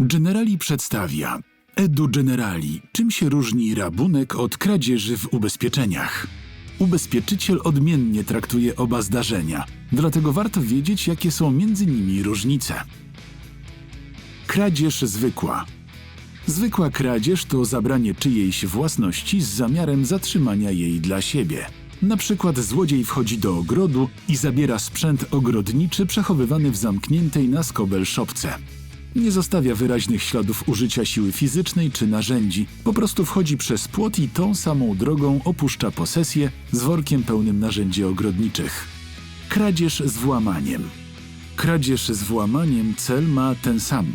Generali przedstawia Edu Generali. Czym się różni rabunek od kradzieży w ubezpieczeniach? Ubezpieczyciel odmiennie traktuje oba zdarzenia, dlatego warto wiedzieć, jakie są między nimi różnice. Kradzież zwykła. Zwykła kradzież to zabranie czyjejś własności z zamiarem zatrzymania jej dla siebie. Na przykład złodziej wchodzi do ogrodu i zabiera sprzęt ogrodniczy przechowywany w zamkniętej na skobel szopce. Nie zostawia wyraźnych śladów użycia siły fizycznej czy narzędzi, po prostu wchodzi przez płot i tą samą drogą opuszcza posesję z workiem pełnym narzędzi ogrodniczych. Kradzież z włamaniem. Kradzież z włamaniem cel ma ten sam.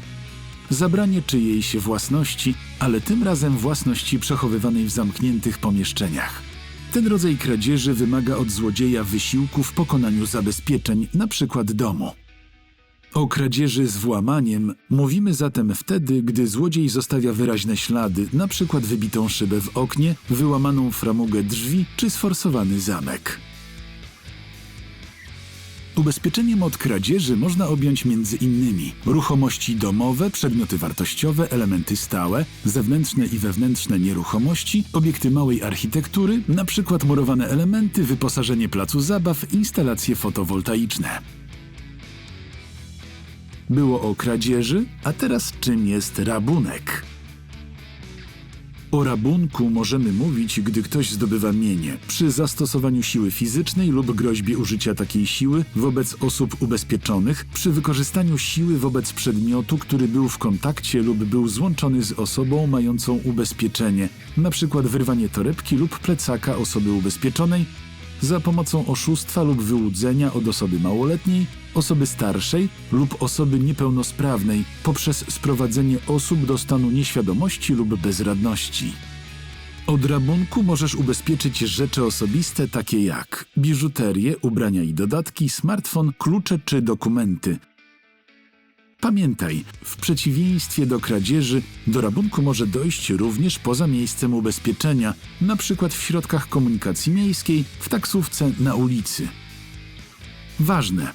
Zabranie czyjejś własności, ale tym razem własności przechowywanej w zamkniętych pomieszczeniach. Ten rodzaj kradzieży wymaga od złodzieja wysiłku w pokonaniu zabezpieczeń, np. domu. O kradzieży z włamaniem mówimy zatem wtedy, gdy złodziej zostawia wyraźne ślady, np. wybitą szybę w oknie, wyłamaną framugę drzwi czy sforsowany zamek. Ubezpieczeniem od kradzieży można objąć innymi ruchomości domowe, przedmioty wartościowe, elementy stałe, zewnętrzne i wewnętrzne nieruchomości, obiekty małej architektury, np. murowane elementy, wyposażenie placu zabaw, instalacje fotowoltaiczne. Było o kradzieży, a teraz czym jest rabunek? O rabunku możemy mówić, gdy ktoś zdobywa mienie przy zastosowaniu siły fizycznej lub groźbie użycia takiej siły wobec osób ubezpieczonych, przy wykorzystaniu siły wobec przedmiotu, który był w kontakcie lub był złączony z osobą mającą ubezpieczenie, np. wyrwanie torebki lub plecaka osoby ubezpieczonej, za pomocą oszustwa lub wyłudzenia od osoby małoletniej, osoby starszej lub osoby niepełnosprawnej poprzez sprowadzenie osób do stanu nieświadomości lub bezradności. Od rabunku możesz ubezpieczyć rzeczy osobiste takie jak biżuterię, ubrania i dodatki, smartfon, klucze czy dokumenty. Pamiętaj, w przeciwieństwie do kradzieży, do rabunku może dojść również poza miejscem ubezpieczenia, przykład w środkach komunikacji miejskiej, w taksówce, na ulicy. Ważne!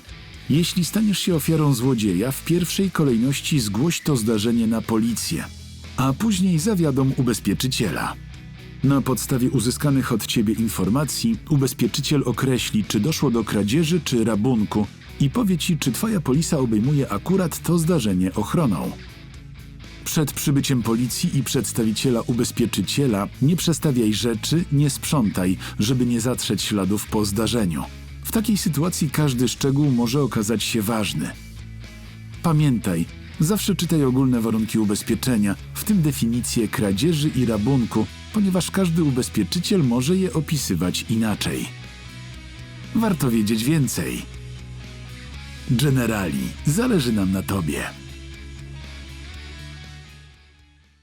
Jeśli staniesz się ofiarą złodzieja, w pierwszej kolejności zgłoś to zdarzenie na policję, a później zawiadom ubezpieczyciela. Na podstawie uzyskanych od ciebie informacji, ubezpieczyciel określi, czy doszło do kradzieży czy rabunku i powie ci, czy twoja polisa obejmuje akurat to zdarzenie ochroną. Przed przybyciem policji i przedstawiciela ubezpieczyciela nie przestawiaj rzeczy, nie sprzątaj, żeby nie zatrzeć śladów po zdarzeniu. W takiej sytuacji każdy szczegół może okazać się ważny. Pamiętaj, zawsze czytaj ogólne warunki ubezpieczenia, w tym definicje kradzieży i rabunku, ponieważ każdy ubezpieczyciel może je opisywać inaczej. Warto wiedzieć więcej. Generali, zależy nam na tobie.